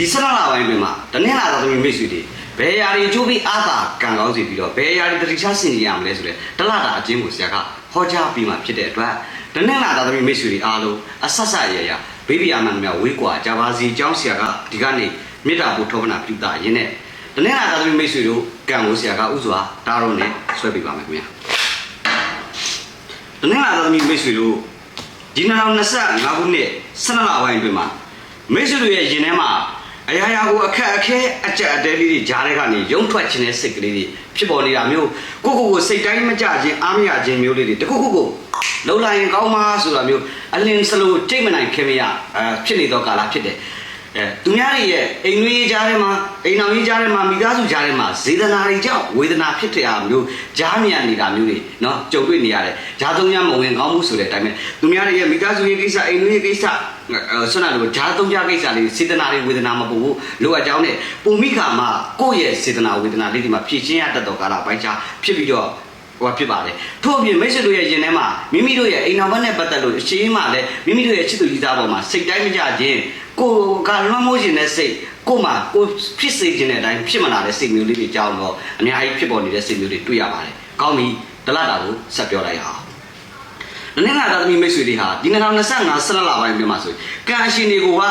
ဒီဆန္ဒလာပိုင်းတွင်မှာတနင်္လာသာသမီမိတ်ဆွေတွေဘယ်အရာတွေအကျိုးပေးအားသာကံကောင်းစေပြီးတော့ဘယ်အရာတွေတတိချဆင်ကြရမလဲဆိုတဲ့တလတာအချင်းကိုဆရာကဟောကြားပြီးမှဖြစ်တဲ့အတွက်တနင်္လာသာသမီမိတ်ဆွေတွေအားလုံးအဆက်ဆက်ရရဘေဘီအာမန်များဝေးကွာကြပါစီအကြောင်းဆရာကဒီကနေ့မေတ္တာပို့ထောပနာပြုတာရင်းနဲ့တနင်္လာသာသမီမိတ်ဆွေတို့ကံကိုဆရာကဥစွာတားရုံနဲ့ဆွဲပေးပါမယ်ခင်ဗျာတနင်္လာသာသမီမိတ်ဆွေတို့ဒီ2025ခုနှစ်12လပိုင်းအတွင်းမှာမိတ်ဆွေတို့ရဲ့ရင်ထဲမှာ အရာရာကိုအခက်အခဲအကြက်အတဲလေးတွေဂျားတဲ့ကနေရုံထွက်ခြင်းတဲ့စိတ်ကလေးတွေဖြစ်ပေါ်နေတာမျိုးကိုကိုကိုစိတ်တိုင်းမကြခြင်းအားမရခြင်းမျိုးလေးတွေတခုခုကိုလုံလိုက်ရင်ကောင်းမှာဆိုတာမျိုးအလင်းစလိုကြိတ်မနိုင်ခင်မရအဲဖြစ်နေတော့ကာလဖြစ်တယ် အဲသူများတွေရဲ့အိမ်နွေးကြားထဲမှာအိမ်အောင်ရေးကြားထဲမှာမိသားစုကြားထဲမှာဇေဒနာတွေကြောင့်ဝေဒနာဖြစ်တဲ့အမျိုးကြားမြန်နေတာမျိုးတွေနော်ကြုံတွေ့နေရတယ်။ဂျာသုံးရမဝင်ကောင်းမှုဆိုတဲ့အတိုင်းပဲသူများတွေရဲ့မိသားစုရေးကိစ္စအိမ်နွေးရေးကိစ္စဆွမ်းနာလို့ဂျာသုံးရကိစ္စလေးစေတနာတွေဝေဒနာမပို့ဘူးလိုအပ်ကြောင်းနဲ့ပုံမိခါမှာကိုယ့်ရဲ့စေတနာဝေဒနာလေးဒီမှာဖြည့်ချင်းရတတ်တော်ကာလပိုင်းခြားဖြစ်ပြီးတော့ဟိုဖြစ်ပါတယ်ထို့အပြင်မိတ်ဆွေတို့ရဲ့ယင်ထဲမှာမိမိတို့ရဲ့အိမ်တော်ဘက်နဲ့ပတ်သက်လို့အရှိန်မှလည်းမိမိတို့ရဲ့ချစ်သူကြီးသားပေါ်မှာစိတ်တိုင်းမကြခြင်း ကိုယ်ကလွှမ်းမိုးခြင်းတဲ့စိတ်ကိုယ်မှာကိုယ်ဖြစ်စေခြင်းတဲ့အတိုင်းဖြစ်မလာတဲ့စိတ်မျိုးလေးတွေကြောင်းတော့အများကြီးဖြစ်ပေါ်နေတဲ့စိတ်မျိုးတွေတွေ့ရပါတယ်ကောင်းပြီတလတာကိုဆက်ပြောလိုက်ရအောင် နည်းနည်းသာသမီမိတ်ဆွေတွေဟာဒီ2025ဆက်လပိုင်းပြန်မှာဆိုကံအရှင်တွေကိုက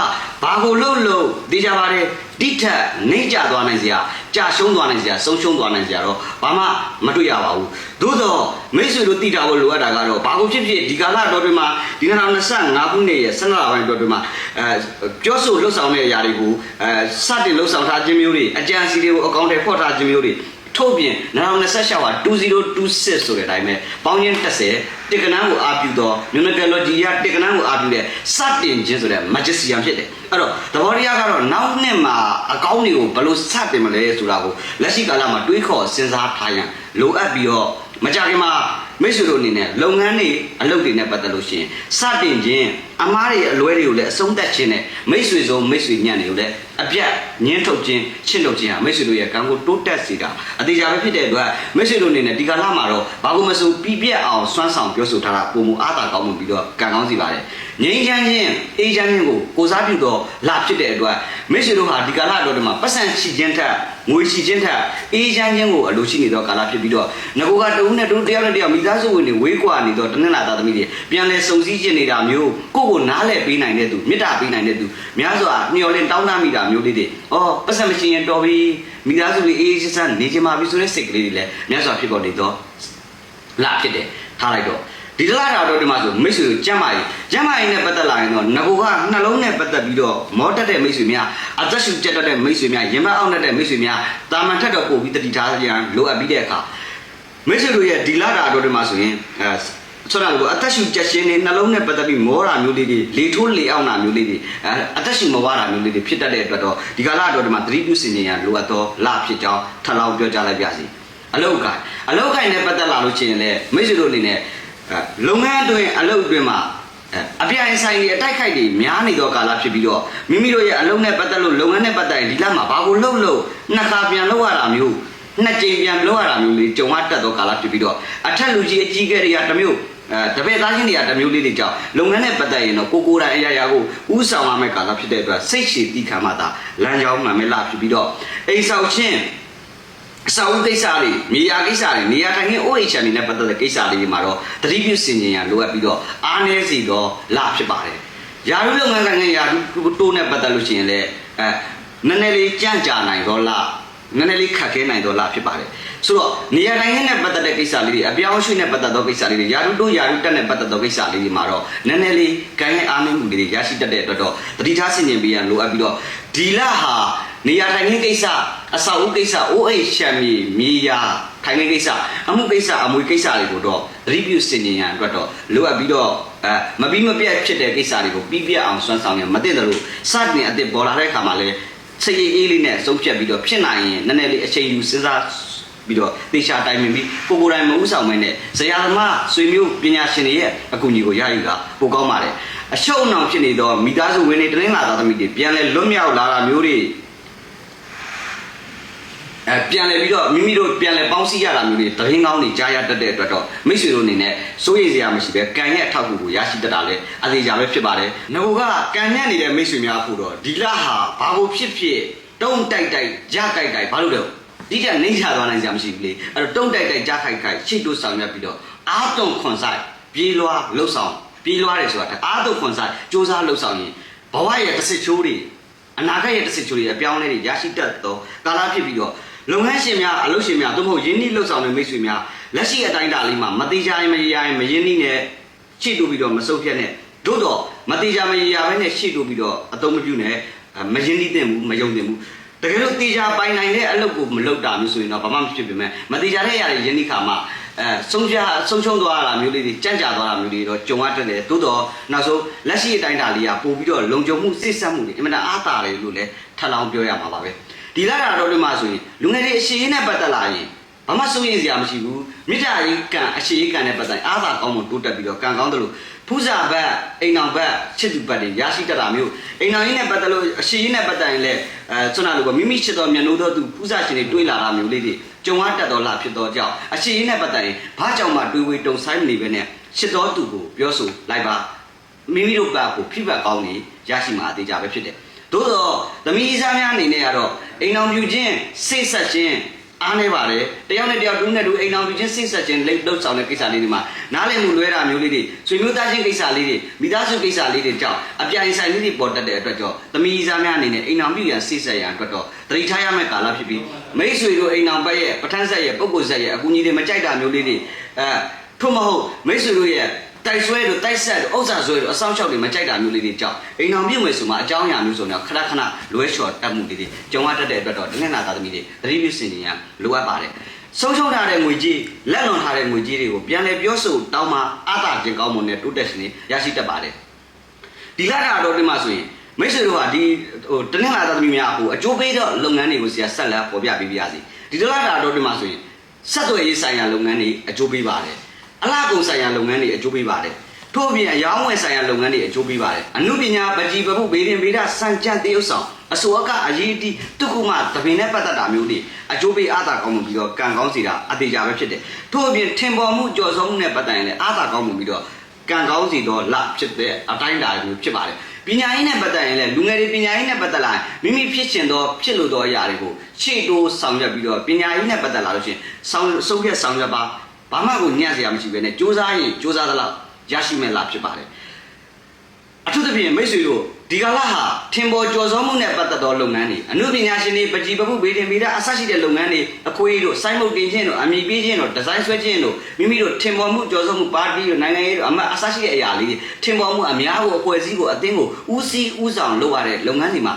ဘာကိုလှုပ်လို့သိကြပါတယ်တိထက်နှိမ့်ကြသွားနိုင်စရာကြာရှုံးသွားနိုင်စရာဆုံးရှုံးသွားနိုင်စရာတော့ဘာမှမတွေ့ရပါဘူးသို့တော့မိတ်ဆွေတို့သိတာကိုလိုအပ်တာကတော့ဘာကိုဖြစ်ဖြစ်ဒီကာလတော်တွေမှာဒီ2025ခုနှစ်ရဲ့ဆက်လပိုင်းတော်တွေမှာအဲပြောဆိုလှုပ်ဆောင်တဲ့အရာတွေကိုအဲစတင်လှုပ်ဆောင်ထားခြင်းမျိုးတွေအကြံစီတွေကိုအကောင့်တွေဖော်ထားခြင်းမျိုးတွေ ထို့ပြင်2026ဟာ2026ဆိုတဲ့အတိုင်းပဲပေါင်းချင်း30တက္ကနန်းကိုအာပြုသောမြူနကလော်ဂျီယာတက္ကနန်းကိုအာပြုတဲ့စတင်ခြင်းဆိုတဲ့ magician ဖြစ်တယ်အဲ့တော့သဘောတရားကတော့နောက်နှစ်မှာအကောင်းတွေကိုဘယ်လိုစတင်မလဲဆိုတာကိုလက်ရှိကာလမှာတွေးခေါ်စဉ်းစားထားရန်လိုအပ်ပြီးတော့မကြခင်မှာ မိတ်ဆွေတို့အနေနဲ့လုပ်ငန်းတွေအလုပ်တွေနဲ့ပတ်သက်လို့ရှိရင်စတင်ခြင်းအမားတွေအလွဲတွေကိုလည်းအဆုံးသတ်ခြင်းနဲ့မိတ်ဆွေဆုံးမိတ်ဆွေညံ့တွေကိုလည်းအပြတ်ညှင်းထုတ်ခြင်းရှင်းထုတ်ခြင်းဟာမိတ်ဆွေတို့ရဲ့ကံကိုတိုးတက်စေတာအသေးချာပဲဖြစ်တဲ့အတွက်မိတ်ဆွေတို့အနေနဲ့ဒီကာလမှာတော့ဘာလို့မဆိုပြပြက်အောင်စွမ်းဆောင်ပြောဆိုထားတာပုံမူအားသာကောင်းမှုပြီးတော့ကံကောင်းစီပါတယ် ငြိမ်းချမ်းခြင်းအေးချမ်းခြင်းကိုကိုစားပြုတော့လာဖြစ်တဲ့အတွက်မိတ်ဆွေတို့ဟာဒီကာလတော်တွေမှာပတ်စံရှိခြင်းထက်ငွေရှိခြင်းထက်အေးချမ်းခြင်းကိုအလိုရှိနေတော့ကာလဖြစ်ပြီးတော့ငကိုကတဦးနဲ့တဦးတယောက်နဲ့တယောက်မိသားစုဝင်တွေဝေးကွာနေတော့တနင်္လာသားသမီးတွေပြန်လဲစုံစည်းခြင်းနေတာမျိုးကိုယ့်ကိုနားလဲပေးနိုင်တဲ့သူမေတ္တာပေးနိုင်တဲ့သူများစွာမျှော်လင့်တောင်းတမိတာမျိုးလေးတွေအော်ပတ်စံမရှိရင်တော်ပြီမိသားစုတွေအေးအေးချမ်းချမ်းနေချင်ပါပြီဆိုတဲ့စိတ်ကလေးတွေလည်းများစွာဖြစ်ပေါ်နေတော့လာဖြစ်တယ်ထားလိုက်တော့ ဒီတလားတော်တို့ဒီမှာဆိုမိတ်ဆွေတို့ကြမ်းပါရင်ကြမ်းပါရင်နဲ့ပတ်သက်လာရင်တော့ငကိုကနှလုံးနဲ့ပတ်သက်ပြီးတော့မောတက်တဲ့မိတ်ဆွေများအသက်ရှူကျက်တတ်တဲ့မိတ်ဆွေများရင်မအောက်တဲ့မိတ်ဆွေများတာမန်ထက်တော့ပို့ပြီးတတိထားရန်လိုအပ်ပြီးတဲ့အခါမိတ်ဆွေတို့ရဲ့ဒီလာတာတို့ဒီမှာဆိုရင်အဲဆိုတော့အသက်ရှူကျက်ရှင်နေနှလုံးနဲ့ပတ်သက်ပြီးမောတာမျိုးလေးတွေလေထိုးလေအောင်တာမျိုးလေးတွေအဲအသက်ရှူမဝတာမျိုးလေးတွေဖြစ်တတ်တဲ့အတွက်တော့ဒီကာလတော်ဒီမှာသတိပြုစင်ကြရန်လိုအပ်တော့လာဖြစ်ကြောင်းထပ်လောင်းပြောကြားလိုက်ပါစီအလုတ်ကိုင်အလုတ်ကိုင်နဲ့ပတ်သက်လာလို့ရှိရင်လည်းမိတ်ဆွေတို့အနေနဲ့အဲ လုပ်ငန်းအတွင်းအလုတ်အတွင်းမှာအဲအပြိုင်ဆိုင်တွေအတိုက်ခိုက်တွေများနေတော့ကာလဖြစ်ပြီးတော့မိမိတို့ရဲ့အလုပ်နဲ့ပတ်သက်လို့လုပ်ငန်းနဲ့ပတ်သက်ရင်ဒီလမှာဘာကိုလှုပ်လို့နှစ်ခါပြန်လှုပ်ရတာမျိုးနှစ်ကြိမ်ပြန်လှုပ်ရတာမျိုးလေးကြုံရတတ်တော့ကာလဖြစ်ပြီးတော့အထက်လူကြီးအကြီးအကဲတွေကတစ်မျိုးအဲတပည့်သားချင်းတွေကတစ်မျိုးလေးတွေကြောင့်လုပ်ငန်းနဲ့ပတ်သက်ရင်တော့ကိုကိုယ်တိုင်အရာရာကိုဥဆောင်ရမယ့်ကာလဖြစ်တဲ့အတွက်စိတ်ရှည်တိခံမှသာလမ်းကြောင်းမှမယ်လာဖြစ်ပြီးတော့အိမ်ဆောင်ချင်း အစာအုပ်ကိစ္စတွေမြေယာကိစ္စတွေနေရာထိုင်ခင်း OHN တွေနဲ့ပတ်သက်တဲ့ကိစ္စတွေမှာတော့တတိပြုစင်ကြင်ရလိုအပ်ပြီးတော့အားနည်းစီတော့လာဖြစ်ပါတယ်။ယာရုလုပ်ငန်းကနေယာရုတိုးနဲ့ပတ်သက်လို့ရှိရင်လည်းအဲနည်းနည်းလေးကြန့်ကြာနိုင်တော့လားနည်းနည်းလေးခက်ခဲနိုင်တော့လားဖြစ်ပါတယ်။ဆိုတော့နေရာထိုင်ခင်းနဲ့ပတ်သက်တဲ့ကိစ္စလေးတွေအပြောင်းအရွှေ့နဲ့ပတ်သက်သောကိစ္စလေးတွေယာရုတိုးယာရုတက်နဲ့ပတ်သက်သောကိစ္စလေးတွေမှာတော့နည်းနည်းလေးကိုင်းရဲ့အားနည်းမှုတွေရရှိတတ်တဲ့အတွက်တော့တတိထားစင်ကြင်ပေးရလိုအပ်ပြီးတော့ ဒီလဟာနေရာထိုင်ခင်းကိစ္စအစာအုပ်ကိစ္စ OH ရှမ်းမြေမြေယာထိုင်ခင်းကိစ္စအမှုကိစ္စအမွေကိစ္စတွေကိုတော့သတိပြုစင်ကြင်ရန်အတွက်တော့လိုအပ်ပြီးတော့အဲမပြီးမပြတ်ဖြစ်တဲ့ကိစ္စတွေကိုပြီးပြတ်အောင်စွမ်းဆောင်ရမသိတယ်လို့စတင်အစ်စ်ပေါ်လာတဲ့အခါမှာလဲစိတ်အေးအေးလေးနဲ့ဆုံးဖြတ်ပြီးတော့ဖြစ်နိုင်ရင်နည်းနည်းလေးအချိန်ယူစဉ်းစား ပြီးတော့တေချာတိုင်ပင်ပြီးကိုကိုယ်တိုင်မဥဆောင်မဲနဲ့ဇရာသမားဆွေမျိုးပညာရှင်တွေရဲ့အကူအညီကိုရယူတာပိုကောင်းပါတယ်အရှုံးအောင်ဖြစ်နေတော့မိသားစုဝင်တွေတင်းလာသားသမီးတွေပြန်လဲလွတ်မြောက်လာတာမျိုးတွေအဲပြန်လဲပြီးတော့မိမိတို့ပြန်လဲပေါင်းစည်းရတာမျိုးတွေတရင်ကောင်းတွေကြားရတတ်တဲ့အတွက်တော့မိတ်ဆွေတို့အနေနဲ့စိုးရိမ်စရာမရှိပဲကံရဲ့အထောက်အကူကိုရရှိတတ်တာလဲအသေးချာပဲဖြစ်ပါတယ်ငကိုကကံညံ့နေတဲ့မိတ်ဆွေများဖို့တော့ဒီလဟာဘာလို့ဖြစ်ဖြစ်တုံးတိုက်တိုက်ကြကြိုက်ကြိုက်ဘာလို့လဲ ဒီကနှိမ့်ချသွားနိုင်ကြမရှိဘူးလေအဲ့တော့တုံးတိုက်တိုက်ကြခိုက်ခိုက်ချိတ်တို့ဆောင်ရပြီးတော့အာတုံခွန်ဆိုင်ပြေးလွားလှုပ်ဆောင်ပြေးလွားတယ်ဆိုတာအာတုံခွန်ဆိုင်စူးစမ်းလှုပ်ဆောင်ရင်ဘဝရဲ့တစ်စစ်ချိုးတွေအနာဂတ်ရဲ့တစ်စစ်ချိုးတွေအပြောင်းအလဲတွေရရှိတတ်သောကာလဖြစ်ပြီးတော့လုပ်ငန်းရှင်များအလုပ်ရှင်များသို့မဟုတ်ယင်းနှိလှုပ်ဆောင်တဲ့မိတ်ဆွေများလက်ရှိအတိုင်းအတာလေးမှာမတိကြရင်မရရင်မယင်းနှိနဲ့ချစ်တူပြီးတော့မစုပ်ဖြတ်နဲ့တို့တော့မတိကြမရရဘဲနဲ့ချစ်တူပြီးတော့အသုံးမပြုနဲ့မယင်းနှိတင်ဘူးမယုံတင်ဘူး တကယ်လို့တေချာပိုင်နိုင်တဲ့အလုပ်ကိုမလုပ်တာမျိုးဆိုရင်တော့ဘာမှမဖြစ်ပြင်မဲ့မတေချာတဲ့ရတဲ့ယင်းနှိခါမှာအဲဆုံးဖြတ်ဆုံးရှုံးသွားတာမျိုးလေးတွေကြံ့ကြာသွားတာမျိုးတွေတော့ကြုံရတတ်တယ်သို့တော့နောက်ဆုံးလက်ရှိအတိုင်းအတာလေးကပို့ပြီးတော့လုံခြုံမှုစစ်ဆက်မှုတွေအမှန်တအားတာတယ်လို့လည်းထပ်လောင်းပြောရမှာပါပဲဒီလာတာတော့ဒီမှာဆိုရင်လူငယ်တွေအရှိရင်နဲ့ပတ်သက်လာရင်ဘာမှစိုးရိမ်စရာမရှိဘူးမြစ်တာကြီးကံအရှိကြီးကံနဲ့ပတ်သက်ရင်အားသာကောင်းမှုတိုးတက်ပြီးတော့ကံကောင်းတယ်လို့ ဖူးစာဘက်အိမ်အောင်ဘက်ချစ်သူဘက်တွေရရှိတတ်တာမျိုးအိမ်အောင်ကြီးနဲ့ပတ်သက်လို့အရှိကြီးနဲ့ပတ်သက်ရင်လည်းအဲဆွမ်းနာလို့ကမိမိချစ်တော်မြတ်လို့တော့သူဖူးစာရှင်တွေတွေးလာတာမျိုးလေးတွေကြုံရတတ်တော်လာဖြစ်တော့ကြောင့်အရှိကြီးနဲ့ပတ်သက်ရင်ဘာကြောင့်မှတွေးဝေးတုံဆိုင်မနေပဲနဲ့ချစ်တော်သူကိုပြောဆိုလိုက်ပါမိမိတို့ဘက်ကိုဖိဘက်ကောင်းနေရရှိမှာအသေးကြပဲဖြစ်တယ်သို့တော့သမီးစားများအနေနဲ့ကတော့အိမ်အောင်ပြုခြင်းစိတ်ဆက်ခြင်း အားနေပါတယ်တယောက်နဲ့တယောက်တူးနဲ့တူအိမ်အောင်ပြုခြင်းစိတ်ဆက်ခြင်းလိပ်လောက်ဆောင်တဲ့ကိစ္စလေးတွေမှာနားလည်မှုလွဲတာမျိုးလေးတွေဆွေမျိုးသားချင်းကိစ္စလေးတွေမိသားစုကိစ္စလေးတွေကြောင့်အပြိုင်ဆိုင်လေးတွေပေါ်တတ်တဲ့အတွက်ကြောင့်သမီးစားများအနေနဲ့အိမ်အောင်ပြုရန်စိတ်ဆက်ရန်အတွက်တော့တတိထားရမယ့်ကာလဖြစ်ပြီးမိတ်ဆွေတို့အိမ်အောင်ဘက်ရဲ့ပဋ္ဌာန်းဆက်ရဲ့ပုဂ္ဂိုလ်ဆက်ရဲ့အကူအညီတွေမကြိုက်တာမျိုးလေးတွေအဲထို့မဟုတ်မိတ်ဆွေတို့ရဲ့ တိုက်ဆွဲတို့တိုက်ဆက်တို့ဥစ္စာဆွဲတို့အဆောင်ချောက်တွေမကြိုက်တာမျိုးလေးတွေကြောင့်အိမ်အောင်ပြုတ်မယ်ဆိုမှအကြောင်းအရာမျိုးဆိုတော့ခဏခဏလွဲချော်တတ်မှုတွေကြုံရတတ်တဲ့အတွက်တော့တနင်္လာသားသမီးတွေသတိပြုစင်နေရလိုအပ်ပါတယ်ဆုံးရှုံးထားတဲ့ငွေကြီးလက်လွန်ထားတဲ့ငွေကြီးတွေကိုပြန်လည်ပြောဆိုတောင်းမှအသာခြင်းကောင်းမွန်တဲ့တိုးတက်ရှင်တွေရရှိတတ်ပါတယ်ဒီလတာတော့ဒီမှာဆိုရင်မိတ်ဆွေတို့ဟာဒီဟိုတနင်္လာသားသမီးများဟိုအကျိုးပေးတဲ့လုပ်ငန်းတွေကိုဆရာဆက်လက်ပေါ်ပြပေးပြရစီဒီလတာတော့ဒီမှာဆိုရင်ဆက်သွယ်ရေးဆိုင်ရာလုပ်ငန်းတွေအကျိုးပေးပါတယ် အလားကုန်ဆိုင်ရာလုပ်ငန်းတွေအကျိုးပေးပါတယ်ထို့အပြင်အယောင်းဝယ်ဆိုင်ရာလုပ်ငန်းတွေအကျိုးပေးပါတယ်အမှုပညာပကြီးပပုဘေးရင်ဘေးဒစံကြံတရုပ်ဆောင်အစိုးရကအရေးတီတုကုမတပင်နဲ့ပတ်သက်တာမျိုးတွေအကျိုးပေးအားသာကောင်းမှုပြီးတော့ကံကောင်းစီတာအသေးကြပဲဖြစ်တယ်ထို့အပြင်ထင်ပေါ်မှုကြော်စုံမှုနဲ့ပတ်သက်ရင်လည်းအားသာကောင်းမှုပြီးတော့ကံကောင်းစီတော့လဖြစ်တဲ့အတိုင်းအတာမျိုးဖြစ်ပါတယ်ပညာရေးနဲ့ပတ်သက်ရင်လည်းလူငယ်တွေပညာရေးနဲ့ပတ်သက်လာရင်မိမိဖြစ်ချင်သောဖြစ်လို့သောအရာတွေကိုရှေ့တိုးဆောင်ရွက်ပြီးတော့ပညာရေးနဲ့ပတ်သက်လာလို့ရှိရင်ဆောင်စုပ်ရက်ဆောင်ရွက်ပါ ဘာမှကိုညံ့စရာမရှိဘဲနဲ့စူးစမ်းရင်စူးစမ်းသလောက်ရရှိမဲ့လားဖြစ်ပါတယ်အထူးသဖြင့်မိတ်ဆွေတို့ဒီကာလဟာထင်ပေါ်ကျော်စောမှုနဲ့ပတ်သက်သောလုပ်ငန်းတွေအမှုပညာရှင်တွေပကြီးပပုဘေးတင်ပေးတဲ့အဆရှိတဲ့လုပ်ငန်းတွေအခွေးတို့စိုင်းမုတ်တင်ခြင်းတို့အမည်ပေးခြင်းတို့ဒီဇိုင်းဆွဲခြင်းတို့မိမိတို့ထင်ပေါ်မှုကျော်စောမှုပါတီတို့နိုင်ငံရေးတို့အမအဆရှိတဲ့အရာလေးတွေထင်ပေါ်မှုအများကိုအဖွဲ့အစည်းကိုအသင်းကိုဦးစီးဦးဆောင်လုပ်ရတဲ့လုပ်ငန်းတွေမှာ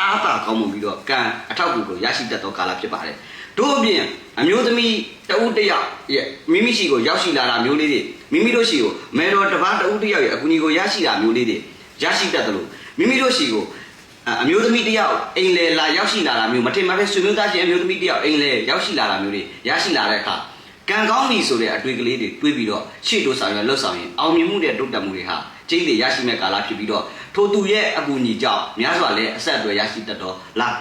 အားသာကောင်းမှုပြီးတော့ကံအထောက်အကူကိုရရှိတတ်သောကာလဖြစ်ပါတယ် တို့အပြင်အမျိုးသမီးတဦးတစ်ယောက်ရဲ့မိမိရှိကိုရောက်ရှိလာတာမျိုးလေးတွေမိမိတို့ရှိကိုမေတော်တစ်ပါးတဦးတစ်ယောက်ရဲ့အကူအညီကိုရရှိတာမျိုးလေးတွေရရှိတတ်တယ်လို့မိမိတို့ရှိကိုအမျိုးသမီးတစ်ယောက်အိမ်လေလာရောက်ရှိလာတာမျိုးမထင်မှတ်ပဲဆွေမျိုးသားချင်းအမျိုးသမီးတစ်ယောက်အိမ်လေရောက်ရှိလာတာမျိုးတွေရရှိလာတဲ့အခါကံကောင်းပြီဆိုတဲ့အတွေ့ကလေးတွေတွေးပြီးတော့ရှေ့တိုးဆောင်ရလှုပ်ဆောင်ရင်အောင်မြင်မှုတဲ့တိုးတက်မှုတွေဟာကျင်းတွေရရှိမဲ့ကာလဖြစ်ပြီးတော့ထိုသူရဲ့အကူအညီကြောင့်များစွာလည်းအဆက်အသွယ်ရရှိတတ်တော့လား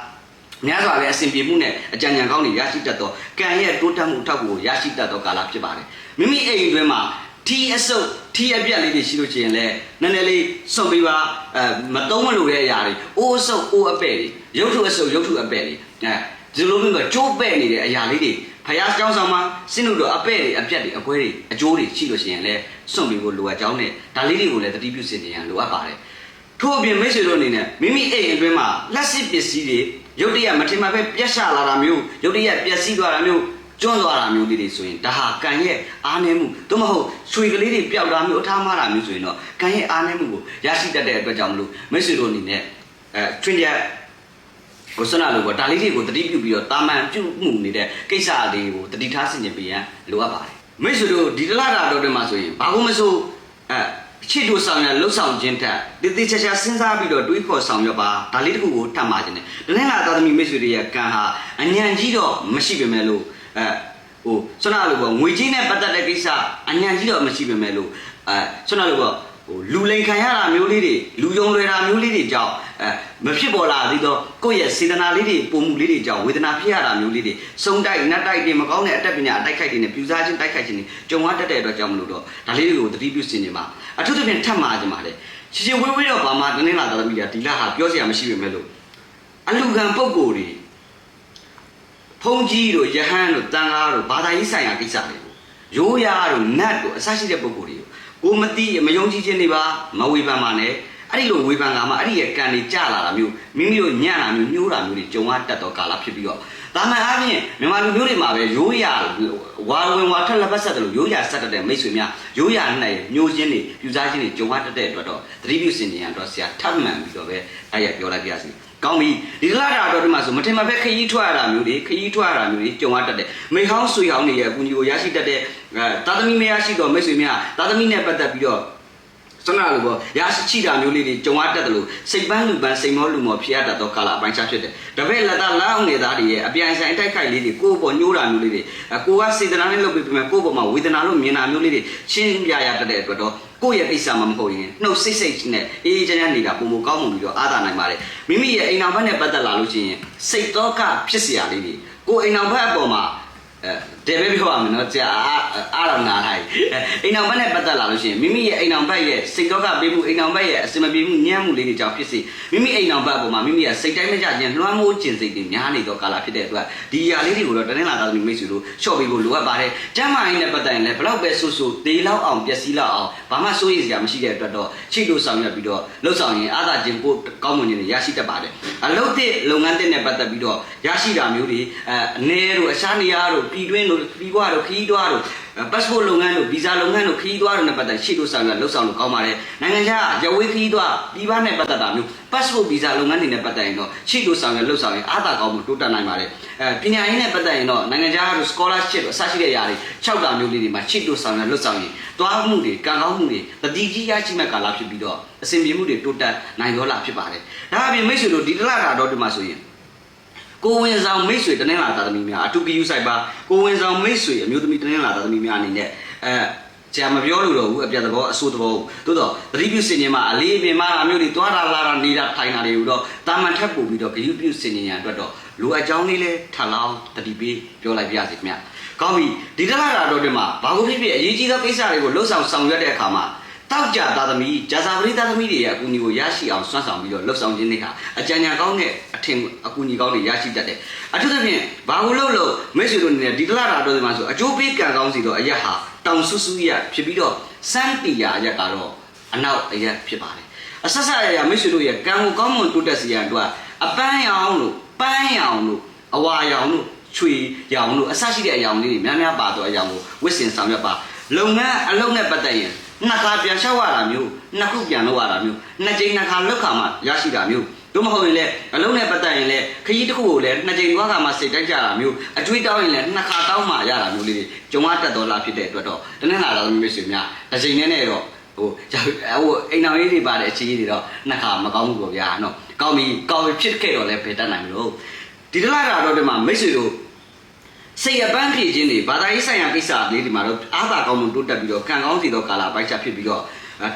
များစွာပဲအစဉ်ပြေမှုနဲ့အကြံဉာဏ်ကောင်းတွေရရှိတတ်သောကံရဲ့တိုးတက်မှုထောက်ကိုရရှိတတ်သောကာလဖြစ်ပါတယ်မိမိအိမ်တွင်မှာထီအစုပ်ထီအပြက်လေးတွေရှိလို့ရှိရင်လည်းနည်းနည်းလေးစွန့်ပြီးပါအဲမတုံးမလို့တဲ့အရာတွေအိုးအစုပ်အိုးအပဲ့တွေရုပ်ထုအစုပ်ရုပ်ထုအပဲ့တွေအဲဒီလိုမျိုးကကြိုးပဲ့နေတဲ့အရာလေးတွေဖယားကျောင်းဆောင်မှာစိနုတို့အပဲ့တွေအပြက်တွေအကွဲတွေအကျိုးတွေရှိလို့ရှိရင်လည်းစွန့်ပြီးကိုလိုအပ်ကြောင်းနဲ့ဒါလေးတွေကိုလည်းတတိပြုစင်ကြရန်လိုအပ်ပါတယ်ထို့အပြင်မိတ်ဆွေတို့အနေနဲ့မိမိအိမ်အတွင်းမှာလက်စစ်ပစ္စည်းတွေ ရုပ်တရက်မထင်မှပဲပြက်ရှလာတာမျိုးရုပ်တရက်ပျက်စီးသွားတာမျိုးကျွန်းသွားတာမျိုးလေးတွေဆိုရင်ဒါဟာကံရဲ့အားနည်းမှုသို့မဟုတ်ရွှေကလေးတွေပျောက်တာမျိုးအထားမှားတာမျိုးဆိုရင်တော့ကံရဲ့အားနည်းမှုကိုရရှိတတ်တဲ့အတွက်ကြောင့်မလို့မိတ်ဆွေတို့အနေနဲ့အဲ twin ရက်ကိုစနာလို့ပေါ့ဒါလေးတွေကိုတတိပြုပြီးတော့တာမန်ပြုမှုနေတဲ့ကိစ္စလေးကိုတတိထားဆင်ခြင်ပေးရန်လိုအပ်ပါတယ်မိတ်ဆွေတို့ဒီတလတာတော့တွေမှာဆိုရင်ဘာလို့မဆိုအဲ ချစ်တို့ဆောင်ရလှုပ်ဆောင်ခြင်းတက်တည်တည်ချာချာစဉ်းစားပြီးတော့တွေးခေါ်ဆောင်ရွက်ပါဒါလေးတခုကိုထပ်မှာခြင်းတယ်တနင်္လာသားသမီးမိတ်ဆွေတွေရဲ့ကံဟာအညံကြီးတော့မရှိပေမဲ့လို့အဲဟိုဆွနာလို့ပေါ့ငွေကြီးနဲ့ပတ်သက်တဲ့ကိစ္စအညံကြီးတော့မရှိပေမဲ့လို့အဲဆွနာလို့ပေါ့ ဟဟိုလူလိန်ခံရတာမျိုးလေးတွေလူယုံလွယ်တာမျိုးလေးတွေကြောင့်အဲမဖြစ်ပေါ်လာသေးတော့ကိုယ့်ရဲ့စေတနာလေးတွေပုံမှုလေးတွေကြောင့်ဝေဒနာဖြစ်ရတာမျိုးလေးတွေစုံတိုက်နတ်တိုက်တွေမကောင်းတဲ့အတက်ပညာအတိုက်ခိုက်တွေနဲ့ပြူစားခြင်းတိုက်ခိုက်ခြင်းတွေကြုံရတတ်တဲ့အတွက်ကြောင့်မလို့တော့ဒါလေးတွေကိုသတိပြုစင်နေမှာအထူးသဖြင့်ထပ်မှာခြင်းပါလေချစ်ချင်းဝေးဝေးတော့ဘာမှတင်းနေတာသမီးတွေကဒီလဟာပြောစရာမရှိပေမဲ့လို့အလူခံပုံကိုယ်တွေဖုန်ကြီးတို့ယဟန်တို့တန်ဃာတို့ဘာသာရေးဆိုင်ရာကိစ္စတွေကိုရိုးရာတို့နတ်တို့အစရှိတဲ့ပုံကိုယ်တွေ ကိုကိုမသိမယုံကြည်ခြင်းတွေပါမဝေဖန်ပါနဲ့အဲ့ဒီလိုဝေဖန်ကမှအဲ့ဒီရဲ့ကံတွေကြလာတာမျိုးမိမိတို့ညံ့တာမျိုးညှိုးတာမျိုးတွေကြုံရတတ်တော့ကာလဖြစ်ပြီးတော့ဒါမှအားဖြင့်မြန်မာလူမျိုးတွေမှာပဲရိုးရာဝါဝင်ဝါထက်လက်ပတ်ဆက်တယ်လို့ရိုးရာဆက်တတ်တဲ့မိတ်ဆွေများရိုးရာနဲ့မျိုးချင်းတွေပြူစားချင်းတွေကြုံရတတ်တဲ့အတွက်တော့သတိပြုစင်ကြံတော့ဆရာထပ်မှန်ပြီးတော့ပဲအဲ့ရပြောလိုက်ပြရစီ ကောင်းပြီဒီလာတာတော့ဒီမှာဆိုမထင်မှပဲခရီးထွက်ရတာမျိုးတွေခရီးထွက်ရတာမျိုးတွေကြုံရတတ်တယ်မိဟောင်းဆွေဟောင်းတွေရဲ့အကူအညီကိုရရှိတတ်တဲ့အဲတာသမီမရရှိတော့မိတ်ဆွေများတာသမီနဲ့ပတ်သက်ပြီးတော့ စနလိုပေါ့ရရှိချီတာမျိုးလေးတွေကြုံရတတ်တယ်လို့စိတ်ပန်းလူပန်းစိတ်မောလူမောဖြစ်ရတတ်တော့ကာလအပိုင်းခြားဖြစ်တယ်တပည့်လက်သားလောင်းနေသားတွေရဲ့အပြိုင်ဆိုင်တိုက်ခိုက်လေးတွေကိုယ့်ဘောညှိုးတာမျိုးလေးတွေအကိုကစေတနာနဲ့လုပ်ပြီးပြမယ်ကိုယ့်ဘောမှာဝေဒနာလို့မြင်တာမျိုးလေးတွေရှင်းပြရတတ်တဲ့အတွက်တော့ကိုယ့်ရဲ့ကိစ္စမှမဟုတ်ရင်နှုတ်စိတ်စိတ်နဲ့အေးအေးချမ်းချမ်းနေတာပုံမကောင်းမှုပြီးတော့အားသာနိုင်ပါတယ်မိမိရဲ့အိမ်နောက်ဘက်နဲ့ပတ်သက်လာလို့ရှိရင်စိတ်တော့ကဖြစ်เสียလေးတွေကိုယ်အိမ်နောက်ဘက်အပေါ်မှာအဲ တယ်ပဲပြောရမယ်နော်ကြာအားရနာလိုက်အိမ်အောင်ဘက်နဲ့ပတ်သက်လာလို့ရှိရင်မိမိရဲ့အိမ်အောင်ဘက်ရဲ့စိတ်တော့ကပေးမှုအိမ်အောင်ဘက်ရဲ့အစမပြေမှုညံ့မှုလေးတွေကြောင့်ဖြစ်စေမိမိအိမ်အောင်ဘက်ပေါ်မှာမိမိရဲ့စိတ်တိုင်းမကြခြင်းလွှမ်းမိုးခြင်းစိတ်တွေများနေတော့ကာလဖြစ်တဲ့အတွက်ဒီຢာလေးတွေကိုတော့တနင်္လာသားသမီးမိတ်ဆွေတို့ရှော့ပေးဖို့လိုအပ်ပါတယ်ကျမ်းမာရေးနဲ့ပတ်သက်ရင်လည်းဘလောက်ပဲဆူဆူဒေးလောက်အောင်ပျက်စီးလောက်အောင်ဘာမှစိုးရိမ်စရာမရှိတဲ့အတွက်တော့ချိတ်လို့ဆောင်ရွက်ပြီးတော့လှုပ်ဆောင်ရင်အားသာခြင်းကိုကောင်းမွန်ခြင်းတွေရရှိတတ်ပါတယ်အလုပ်တဲ့လုပ်ငန်းတဲ့နဲ့ပတ်သက်ပြီးတော့ရရှိတာမျိုးတွေအဲအနေတို့အရှားနေရတို့ပြည်တွင်းတို့ပြီးွားတို့ခီးတွားတို့ passport လုပ်ငန်းတို့ visa လုပ်ငန်းတို့ခရီးသွားတို့နဲ့ပတ်သက်ရှေ့တို့ဆောင်ရလှုပ်ဆောင်လို့ကောင်းပါတယ်နိုင်ငံခြားရဝေးခရီးသွားပြည်ပနဲ့ပတ်သက်တာမျိုး passport visa လုပ်ငန်းတွေနဲ့ပတ်သက်ရင်တော့ရှေ့တို့ဆောင်ရလှုပ်ဆောင်ရင်အားသာကောင်းမှုတိုးတက်နိုင်ပါတယ်အဲပညာရေးနဲ့ပတ်သက်ရင်တော့နိုင်ငံခြားတို့ scholarship တို့အစရှိတဲ့ຢာတွေ6တာမျိုးလေးတွေမှာရှေ့တို့ဆောင်ရလှုပ်ဆောင်ရင်သွားမှုတွေကံကောင်းမှုတွေတတိကြီးရရှိမဲ့ကာလဖြစ်ပြီးတော့အစဉ်ပြေမှုတွေတိုးတက်နိုင်တော့လာဖြစ်ပါတယ်ဒါအပြင်မိတ်ဆွေတို့ဒီတလတာတော့ဒီမှာဆိုရင် ကိုဝင်ဆောင်မိတ်ဆွေတနင်္လာသာသမီများအတူကယူဆိုင်ပါကိုဝင်ဆောင်မိတ်ဆွေအမျိုးသမီးတနင်္လာသာသမီများအနေနဲ့အဲဆရာမပြောလို့တော့ဘူးအပြတ်သဘောအဆိုးသဘောသို့တော့သတိပြုစင်ញင်မှာအလေးအပင်မှာအမျိုးတွေတွားတာလာတာနေတာထိုင်တာတွေကိုတော့တာမန်ထက်ပို့ပြီးတော့ဂရုပြုစင်ញင်ရန်အတွက်တော့လိုအပ်ကြောင်းလေးလဲထလောင်းတတိပေးပြောလိုက်ပြရစီခင်ဗျကောင်းပြီဒီတလားတာတော့ဒီမှာဘာလို့ဖြစ်ဖြစ်အရေးကြီးသောကိစ္စတွေကိုလှုပ်ဆောင်ဆောင်ရွက်တဲ့အခါမှာ တောက်ကြသားသမီးဂျာစာပရိသသမီးတွေရဲ့အကူအညီကိုရရှိအောင်စွမ်းဆောင်ပြီးတော့လှုပ်ဆောင်ခြင်းတွေဟာအကြံဉာဏ်ကောင်းတဲ့အထင်အကူအညီကောင်းတွေရရှိတတ်တယ်အထူးသဖြင့်ဘာလို့လို့လို့မိတ်ဆွေတို့အနေနဲ့ဒီတလားတာတော့ဒီမှာဆိုအကျိုးပေးကံကောင်းစီတော့အရက်ဟာတောင်ဆူဆူရဖြစ်ပြီးတော့စမ်းတီယာအရက်ကတော့အနောက်အရက်ဖြစ်ပါတယ်အဆက်ဆက်ရရမိတ်ဆွေတို့ရဲ့ကံကိုကောင်းမွန်တိုးတက်စေရန်အတွက်အပန်းရောင်လို့ပန်းရောင်လို့အဝါရောင်လို့ချွေရောင်လို့အဆရှိတဲ့အရောင်လေးတွေများများပါတော့အရောင်ကိုဝစ်စင်ဆောင်ရွက်ပါလုပ်ငန်းအလုပ်နဲ့ပတ်သက်ရင် နှစ်ခါပြန်လျှောက်ရတာမျိုးနှစ်ခုပြန်လုပ်ရတာမျိုးနှစ်ကြိမ်နှစ်ခါလောက်ခါမှရရှိတာမျိုးတို့မဟုတ်ရင်လည်းအလုံးနဲ့ပတ်သက်ရင်လည်းခရီးတစ်ခုကိုလည်းနှစ်ကြိမ်သွားခါမှစိတ်တိုက်ကြတာမျိုးအကျွေးတောင်းရင်လည်းနှစ်ခါတောင်းမှရတာမျိုးလေးတွေကြုံရတတ်တော်လားဖြစ်တဲ့အတွက်တော့တနင်္လာတော်မျိုးဆွေများတစ်ကြိမ်နဲ့နဲ့တော့ဟိုဟိုအိမ်တော်ရေးတွေပါတဲ့အချင်းကြီးတွေတော့နှစ်ခါမကောင်းဘူးပေါ့ဗျာနော်ကောင်းပြီကောင်းပြီဖြစ်ခဲ့တော့လည်းဖေတတ်နိုင်မလို့ဒီတလားကတော့ဒီမှာမိတ်ဆွေတို့ စိတ်အပန်းဖြည့်ခြင်းတွေဘာသာရေးဆိုင်ရာကိစ္စလေးဒီမှာတော့အားသာကောင်းမှုတိုးတက်ပြီးတော့ကံကောင်းစီသောကာလပိုက်ချဖြစ်ပြီးတော့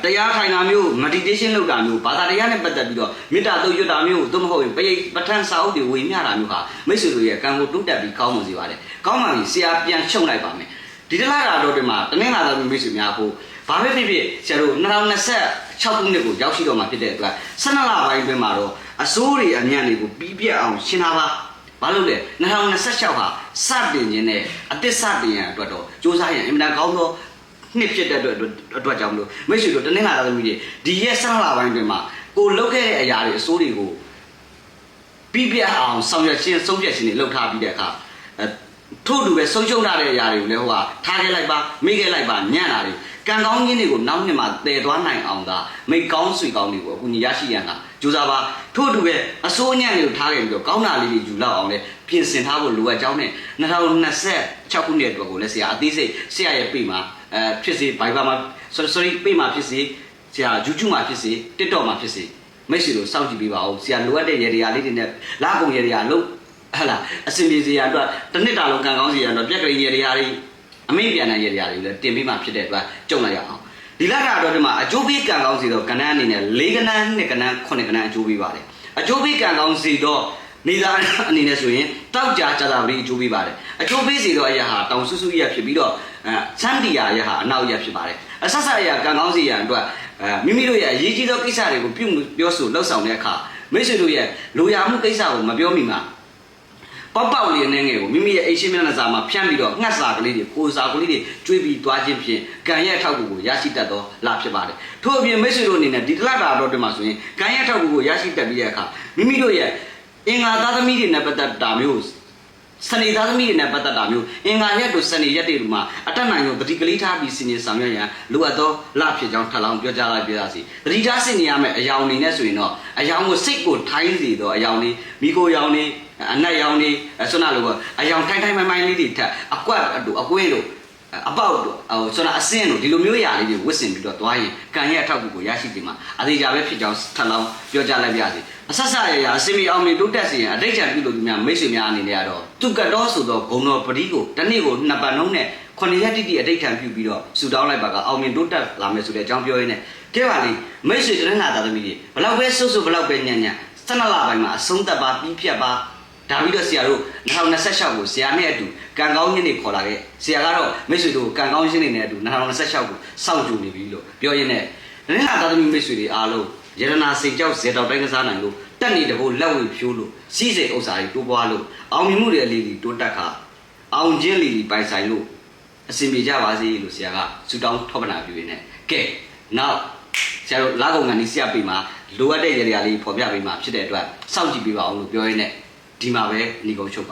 တရားထိုင်တာမျိုး meditation လုပ်တာမျိုးဘာသာတရားနဲ့ပတ်သက်ပြီးတော့မေတ္တာတုတ်ရွတ်တာမျိုးသို့မဟုတ်ရင်ပရိပဋ္ဌာန်းစာအုပ်တွေဝေမျှတာမျိုးဟာမိတ်ဆွေတို့ရဲ့ကံကိုတိုးတက်ပြီးကောင်းမွန်စေပါတယ်။ကောင်းမှပြီဆရာပြန်ချုပ်လိုက်ပါမယ်။ဒီတလားတာတော့ဒီမှာတနင်္လာတော်မိတ်ဆွေများဖို့ဘာပဲဖြစ်ဖြစ်ဆရာတို့2026ခုနှစ်ကိုရောက်ရှိတော့မှာဖြစ်တဲ့အတွက်12လပိုင်းတွင်မှာတော့အစိုးရအမြတ်တွေကိုပြီးပြတ်အောင်ရှင်းတာပါ။ဘာလို့လဲ2026ဟာ စတင်ခြင်းနဲ့အသစ်စတင်ရန်အတွက်တော့စူးစမ်းရန်အင်မတန်ကောင်းသောနှစ်ဖြစ်တဲ့အတွက်အတွက်ကြောင့်မလို့မိတ်ဆွေတို့တနင်္လာသားသမီးတွေဒီရက်ဆန်းလာပိုင်းတွင်မှာကိုလုတ်ခဲ့တဲ့အရာတွေအစိုးတွေကိုပြီးပြတ်အောင်ဆောင်ရွက်ခြင်းဆုံးဖြတ်ခြင်းတွေလုပ်ထားပြီးတဲ့အခါအဲထို့တူပဲဆုံးရှုံးထားတဲ့အရာတွေကိုလည်းဟိုကထားခဲ့လိုက်ပါမိခဲ့လိုက်ပါညံ့တာတွေကံကောင်းခြင်းတွေကိုနောက်နှစ်မှာတည်သွားနိုင်အောင်သာမိကောင်းဆွေကောင်းတွေကိုအခုညီရရှိရန်ကကြိုးစားပါထို့တူပဲအစိုးညံ့တွေကိုထားခဲ့ပြီးတော့ကောင်းတာလေးတွေယူလောက်အောင်လဲ ပြင်ဆင်ထားဖို့လိုအပ်ကြောင်းနဲ့2026ခုနှစ်အတွက်ကိုလည်းဆရာအသေးစိတ်ဆရာရဲ့ပြေမှာအဲဖြစ်စေ Viber မှာ sorry ပြေမှာဖြစ်စေဆရာ YouTube မှာဖြစ်စေ TikTok မှာဖြစ်စေမိတ်ဆွေတို့စောင့်ကြည့်ပေးပါဦးဆရာလိုအပ်တဲ့ရေရာလေးတွေနဲ့လာကုန်ရေရာလုံးဟလာအစင်ပြေစီရအတွက်တစ်နှစ်တာလုံးကံကောင်းစီရအတွက်ပြက်ကလေးရေရာတွေအမိပြန်တဲ့ရေရာတွေလည်းတင်ပေးမှဖြစ်တဲ့အတွက်ကြုံလိုက်ရအောင်ဒီဒီလတာတော့ဒီမှာအကျိုးပေးကံကောင်းစီတော့ကဏ္ဍအနေနဲ့၄ကဏ္ဍနှစ်ကဏ္ဍခုနှစ်ကဏ္ဍအကျိုးပေးပါတယ်အကျိုးပေးကံကောင်းစီတော့ နေသားအနေနဲ့ဆိုရင်တောက်ကြကြတာလေးအကျိုးပေးပါတယ်အကျိုးပေးစီတော့အရာဟာတောင်ဆုစုရဖြစ်ပြီးတော့အဲချမ်းတီယာရဟာအနောက်ရဖြစ်ပါတယ်အဆက်ဆက်အရာကံကောင်းစီရန်အတွက်အဲမိမိတို့ရဲ့အရေးကြီးသောကိစ္စတွေကိုပြုပြောဆိုလှုပ်ဆောင်တဲ့အခါမိတ်ဆွေတို့ရဲ့လိုရာမှုကိစ္စကိုမပြောမိမှာပေါက်ပေါက်လေးနဲ့ငယ်ကိုမိမိရဲ့အိမ်ရှိမျက်နှာစာမှာဖြန့်ပြီးတော့ငှက်စာကလေးတွေကိုစာကလေးတွေကျွေးပြီးသွားခြင်းဖြင့်ကံရဲ့အထောက်အကူကိုရရှိတတ်သောလဖြစ်ပါတယ်ထို့အပြင်မိတ်ဆွေတို့အနေနဲ့ဒီတလတာတော့တင်မှာဆိုရင်ကံရဲ့အထောက်အကူကိုရရှိတတ်ပြီးတဲ့အခါမိမိတို့ရဲ့ အင်္ဂါသားသမီးတွေနဲ့ပတ်သက်တာမျိုးစနေသားသမီးတွေနဲ့ပတ်သက်တာမျိုးအင်္ဂါရက်တို့စနေရက်တွေမှာအတက်နိုင်ရောတတိကလေးထားပြီးစင်ရင်ဆောင်ရွက်ရန်လိုအပ်သောလဖြစ်ကြောင်းထပ်လောင်းပြောကြားလိုက်ပြရစီတတိထားစင်နေရမယ့်အယောင်နေနဲ့ဆိုရင်တော့အယောင်ကိုစိတ်ကိုထိုင်းစေသောအယောင်လေးမိကိုယောင်လေးအနက်ယောင်လေးဆွမ်းနာလိုအယောင်ထိုင်းထိုင်းမိုင်းမိုင်းလေးတွေထက်အကွက်တို့အကွင်းတို့ အပေါက်တို့ဟိုဆွမ်းနာအစင်းတို့ဒီလိုမျိုးຢာလေးတွေဝစ်စင်ပြီးတော့သွားရင်ကံရဲ့အထောက်အကူကိုရရှိတယ်မှာအသေးကြပဲဖြစ်ကြောင်းထပ်လောင်းပြောကြားလိုက်ပြရစီအဆက်ဆက်ရရအစင်မီအောင်မီတိုးတက်စီရင်အတိတ်ချံပြုလို့ဒီများမိတ်ဆွေများအနေနဲ့ကတော့သူကတော်ဆိုတော့ဂုံတော်ပတိကိုတစ်နေ့ကိုနှစ်ပတ်လုံးနဲ့ခုနှစ်ရက်တိတိအတိတ်ထံပြုပြီးတော့ဆူတောင်းလိုက်ပါကအောင်မြင်တိုးတက်လာမယ်ဆိုတဲ့အကြောင်းပြောရင်းနဲ့ကဲပါလေမိတ်ဆွေတရဏသားသမီးတွေဘလောက်ပဲဆုပ်ဆုပ်ဘလောက်ပဲညံ့ညံ့စနလပိုင်းမှာအဆုံးသက်ပါပြီးဖြတ်ပါ ဒါပြီးတော့ဆရာတို့2026ကိုဆရာနဲ့အတူကံကောင်းခြင်းတွေခေါ်လာခဲ့ဆရာကတော့မိတ်ဆွေတို့ကံကောင်းခြင်းတွေနဲ့အတူ2026ကိုစောင့်ကြိုနေပြီလို့ပြောရင်းနဲ့တရဏသားသမီးမိတ်ဆွေတွေအားလုံးယရနာစိတ်ကြောက်ဇေတောက်တိုင်းကစားနိုင်လို့တက်နေတဘိုးလက်ဝဲဖြိုးလို့စီးစိမ်ဥစ္စာတွေတိုးပွားလို့အောင်မြင်မှုတွေအလေးလေးတိုးတက်ခါအောင်ခြင်းလေးလေးပိုင်ဆိုင်လို့အစီအပြေကြပါစေလို့ဆရာကဆုတောင်းထောက်ပနာပြုရင်းနဲ့ကဲနောက်ဆရာတို့လာကုန်ကန်ဒီဆရာပေးမှာလိုအပ်တဲ့ရည်ရည်လေးဖော်ပြပေးမှာဖြစ်တဲ့အတွက်စောင့်ကြည့်ပေးပါအောင်လို့ပြောရင်းနဲ့ ဒီမှာပဲညီကုန်းချုပ်ပါ